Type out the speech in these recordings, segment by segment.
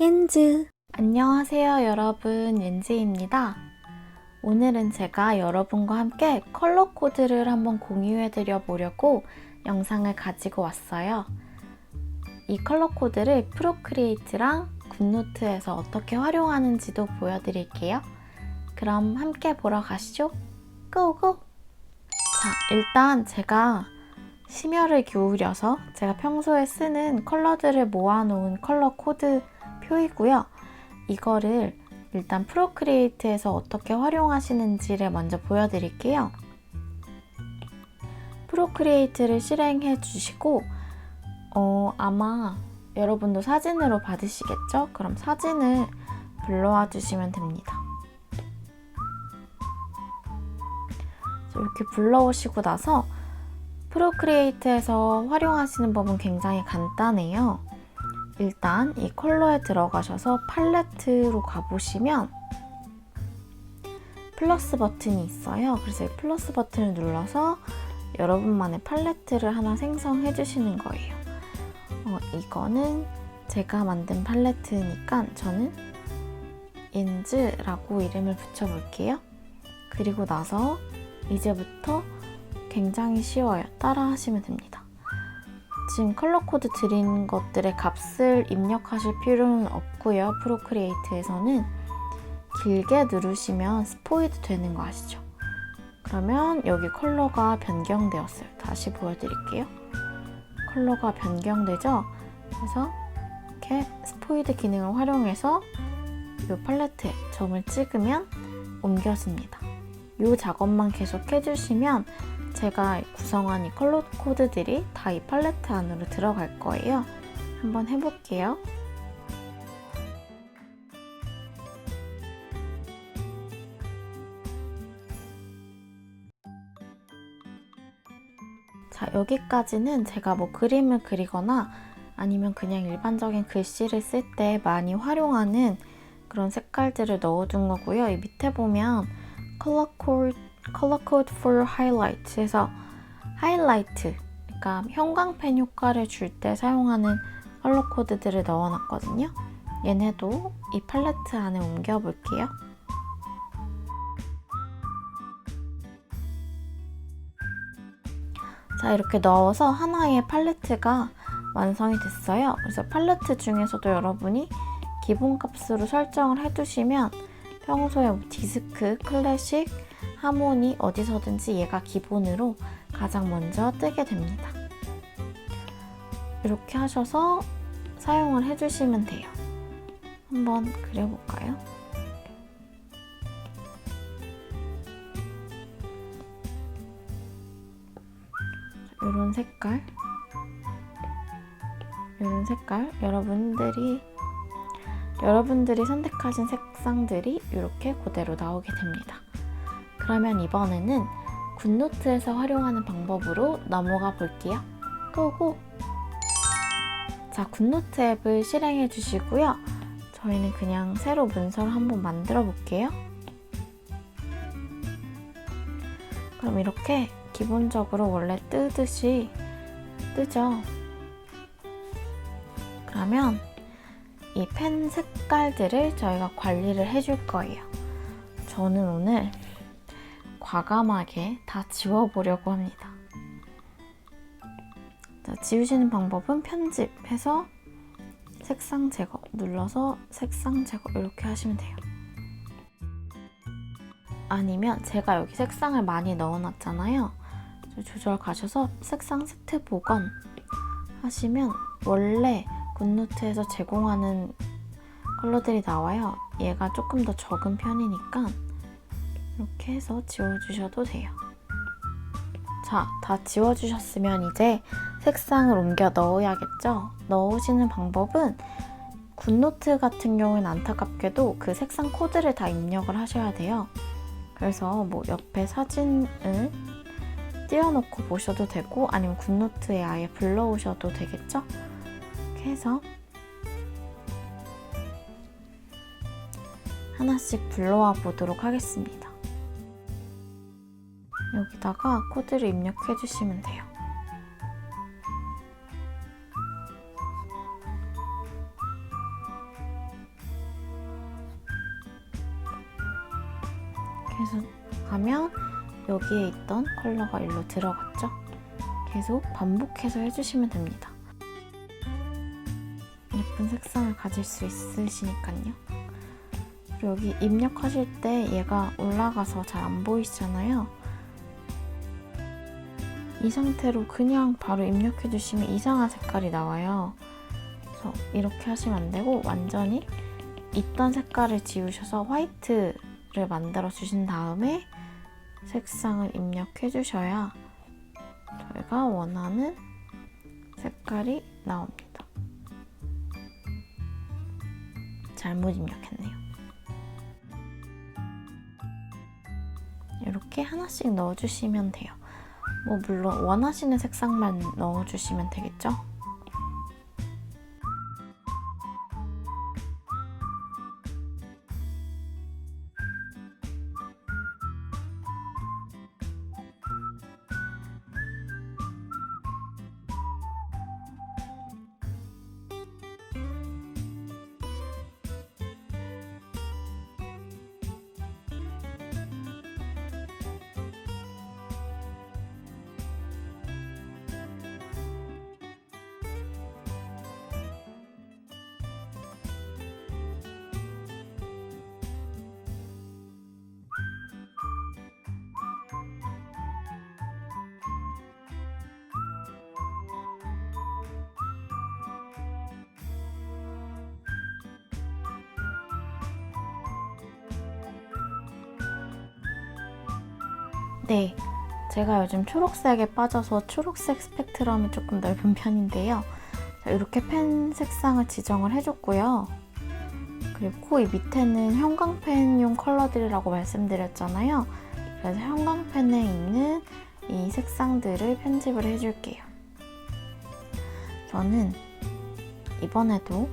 옌즈. 안녕하세요 여러분. 옌즈입니다. 오늘은 제가 여러분과 함께 컬러 코드를 한번 공유해 드려 보려고 영상을 가지고 왔어요. 이 컬러 코드를 프로크리에이트랑 굿노트에서 어떻게 활용하는지도 보여드릴게요. 그럼 함께 보러 가시죠. 고고! 자 일단 제가 심혈을 기울여서 제가 평소에 쓰는 컬러들을 모아놓은 컬러 코드 표이고요. 이거를 일단 프로크리에이트에서 어떻게 활용하시는지를 먼저 보여드릴게요. 프로크리에이트를 실행해 주시고 어, 아마 여러분도 사진으로 받으시겠죠? 그럼 사진을 불러와 주시면 됩니다. 이렇게 불러오시고 나서 프로크리에이트에서 활용하시는 법은 굉장히 간단해요. 일단 이 컬러에 들어가셔서 팔레트로 가보시면 플러스 버튼이 있어요. 그래서 이 플러스 버튼을 눌러서 여러분만의 팔레트를 하나 생성해 주시는 거예요. 어, 이거는 제가 만든 팔레트니까 저는 인즈라고 이름을 붙여볼게요. 그리고 나서 이제부터 굉장히 쉬워요. 따라 하시면 됩니다. 지금 컬러 코드 드린 것들의 값을 입력하실 필요는 없고요. 프로크리에이트에서는 길게 누르시면 스포이드 되는 거 아시죠? 그러면 여기 컬러가 변경되었어요. 다시 보여드릴게요. 컬러가 변경되죠? 그래서 이렇게 스포이드 기능을 활용해서 이 팔레트에 점을 찍으면 옮겨집니다. 이 작업만 계속 해주시면 제가 구성한 이 컬러 코드들이 다 이 팔레트 안으로 들어갈 거예요. 한번 해볼게요. 자, 여기까지는 제가 뭐 그림을 그리거나 아니면 그냥 일반적인 글씨를 쓸 때 많이 활용하는 그런 색깔들을 넣어둔 거고요. 이 밑에 보면 컬러 코드 Color Code for Highlight 에서 하이라이트, 그러니까 형광펜 효과를 줄 때 사용하는 컬러 코드들을 넣어놨거든요. 얘네도 이 팔레트 안에 옮겨볼게요. 자, 이렇게 넣어서 하나의 팔레트가 완성이 됐어요. 그래서 팔레트 중에서도 여러분이 기본값으로 설정을 해두시면 평소에 뭐 디스크, 클래식, 하모니 어디서든지 얘가 기본으로 가장 먼저 뜨게 됩니다. 이렇게 하셔서 사용을 해주시면 돼요. 한번 그려볼까요? 이런 색깔 이런 색깔 여러분들이 여러분들이 선택하신 색상들이 이렇게 그대로 나오게 됩니다. 그러면 이번에는 굿노트에서 활용하는 방법으로 넘어가 볼게요. 고고! 자, 굿노트 앱을 실행해 주시고요. 저희는 그냥 새로 문서를 한번 만들어 볼게요. 그럼 이렇게 기본적으로 원래 뜨듯이 뜨죠. 그러면 이 펜 색깔들을 저희가 관리를 해줄 거예요. 저는 오늘 과감하게 다 지워보려고 합니다. 자, 지우시는 방법은 편집해서 색상 제거 눌러서 색상 제거 이렇게 하시면 돼요. 아니면 제가 여기 색상을 많이 넣어놨잖아요. 조절 가셔서 색상 세트 복원 하시면 원래 굿노트에서 제공하는 컬러들이 나와요. 얘가 조금 더 적은 편이니까 이렇게 해서 지워주셔도 돼요. 자, 다 지워주셨으면 이제 색상을 옮겨 넣어야겠죠? 넣으시는 방법은 굿노트 같은 경우는 안타깝게도 그 색상 코드를 다 입력을 하셔야 돼요. 그래서 뭐 옆에 사진을 띄워놓고 보셔도 되고 아니면 굿노트에 아예 불러오셔도 되겠죠? 이렇게 해서 하나씩 불러와 보도록 하겠습니다. 여기다가 코드를 입력해 주시면 돼요. 계속 가면 여기에 있던 컬러가 일로 들어갔죠? 계속 반복해서 해주시면 됩니다. 예쁜 색상을 가질 수 있으시니까요. 그리고 여기 입력하실 때 얘가 올라가서 잘 안 보이시잖아요. 이 상태로 그냥 바로 입력해 주시면 이상한 색깔이 나와요. 그래서 이렇게 하시면 안 되고 완전히 있던 색깔을 지우셔서 화이트를 만들어 주신 다음에 색상을 입력해 주셔야 저희가 원하는 색깔이 나옵니다. 잘못 입력했네요. 이렇게 하나씩 넣어주시면 돼요. 뭐 물론 원하시는 색상만 넣어주시면 되겠죠? 네, 제가 요즘 초록색에 빠져서 초록색 스펙트럼이 조금 넓은 편인데요. 자, 이렇게 펜 색상을 지정을 해줬고요. 그리고 이 밑에는 형광펜용 컬러들이라고 말씀드렸잖아요. 그래서 형광펜에 있는 이 색상들을 편집을 해줄게요. 저는 이번에도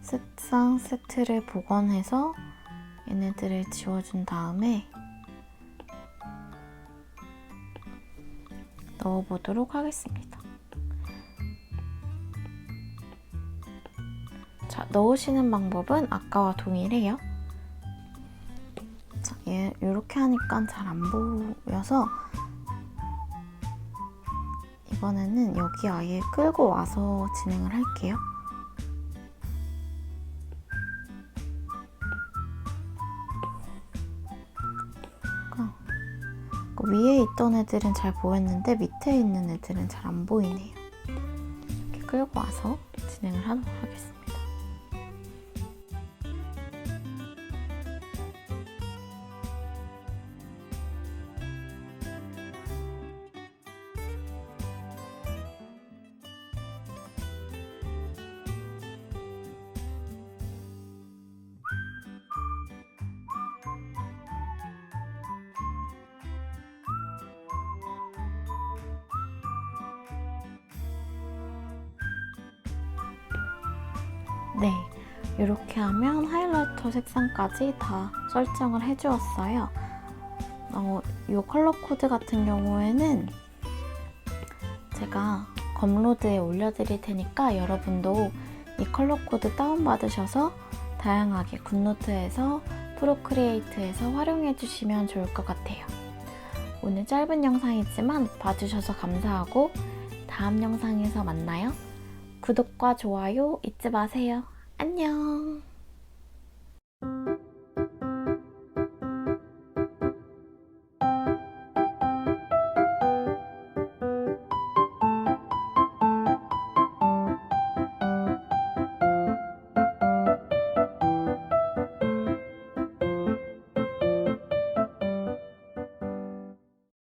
색상 세트를 복원해서 얘네들을 지워준 다음에 넣어보도록 하겠습니다. 자, 넣으시는 방법은 아까와 동일해요. 자, 얘 이렇게 하니까 잘 안 보여서 이번에는 여기 아예 끌고 와서 진행을 할게요. 위에 있던 애들은 잘 보였는데 밑에 있는 애들은 잘 안 보이네요. 이렇게 끌고 와서 진행을 하도록 하겠습니다. 네, 이렇게 하면 하이라이터 색상까지 다 설정을 해주었어요. 어, 이 컬러 코드 같은 경우에는 제가 검로드에 올려드릴 테니까 여러분도 이 컬러 코드 다운받으셔서 다양하게 굿노트에서 프로크리에이트에서 활용해 주시면 좋을 것 같아요. 오늘 짧은 영상이지만 봐주셔서 감사하고 다음 영상에서 만나요. 구독과 좋아요 잊지 마세요. 안녕!